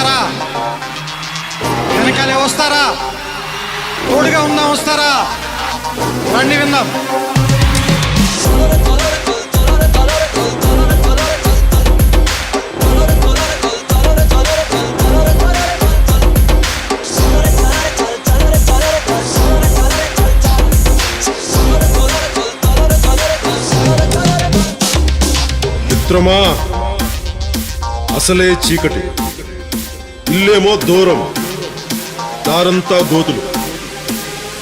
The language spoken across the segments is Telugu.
వస్తారా? వెనకాలే వస్తారా? తోడుగా ఉందా వస్తారా? రండి విందాం. మిత్రమా అసలే చీకటి. ఇల్లేమో దూరం. దారంతా గోతులు.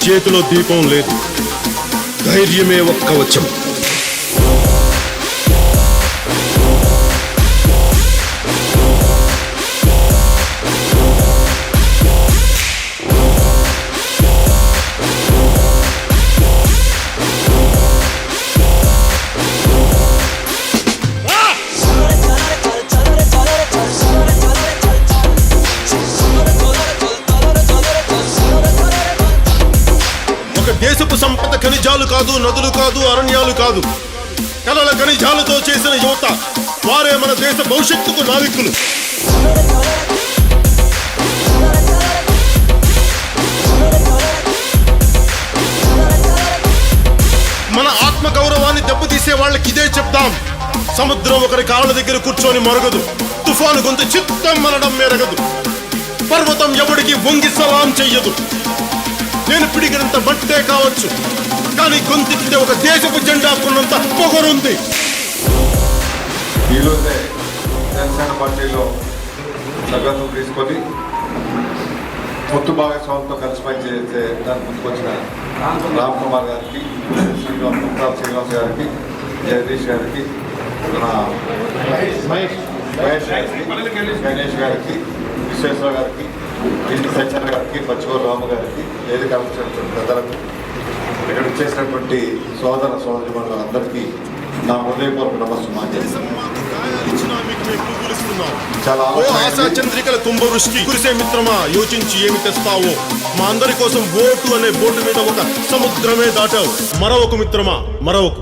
చేతిలో దీపం లేదు. ధైర్యమే ఒక్క వచ్చం ఖనిజాలు కాదు నదులు కాదు అరణ్యాలు కాదు. కలల ఖనిజాలతో చేసిన యువత వారే మన దేశ భవిష్యత్తుకు నావికులు. మన ఆత్మ గౌరవాన్ని దెబ్బతీసే వాళ్ళకి ఇదే చెప్తాం సముద్రం ఒకరి కాళ్ళ దగ్గర కూర్చొని మరగదు. తుఫాను గొంతు చిత్తం మనడం మెరగదు. పర్వతం ఎవడికి వంగి సలాం చెయ్యదు. నేను పిడిగినంత మట్టే కావచ్చు. కానీ గొంతెత్తితే ఒక దేశపు జెండాకున్నంత పొగరుంది. ఈరోజే జనసేన పార్టీలో సభ్యత్వం తీసుకొని పొత్తు భాగస్వామితో కలిసి పనిచేసే దాని ముందుకొచ్చిన రామ్ కుమార్ గారికి శ్రీనివాస్ ముక్తార్ శ్రీనివాస్ గారికి జగదీష్ గారికి మహేష్ గారికి గణేష్ గారికి విశ్వేశ్వర గారికి ఇంటి సత్యన గారికి పచ్చిగోరు రాము గారికి వేదిక ఆలోచించినటువంటి పెద్దలకు ఇక్కడ వచ్చేసినటువంటి సోదర సోదరి అందరికీ నా హృదయపూర్వక ఆలోచన చంద్రికల కుంభవృష్టి కురిసే మిత్రమా యోచించి ఏమి తెస్తావో? మా అందరి కోసం ఓటు అనే బోటు మీద ఒక సముద్రమే దాటావు. మరొక మిత్రమా మరొక.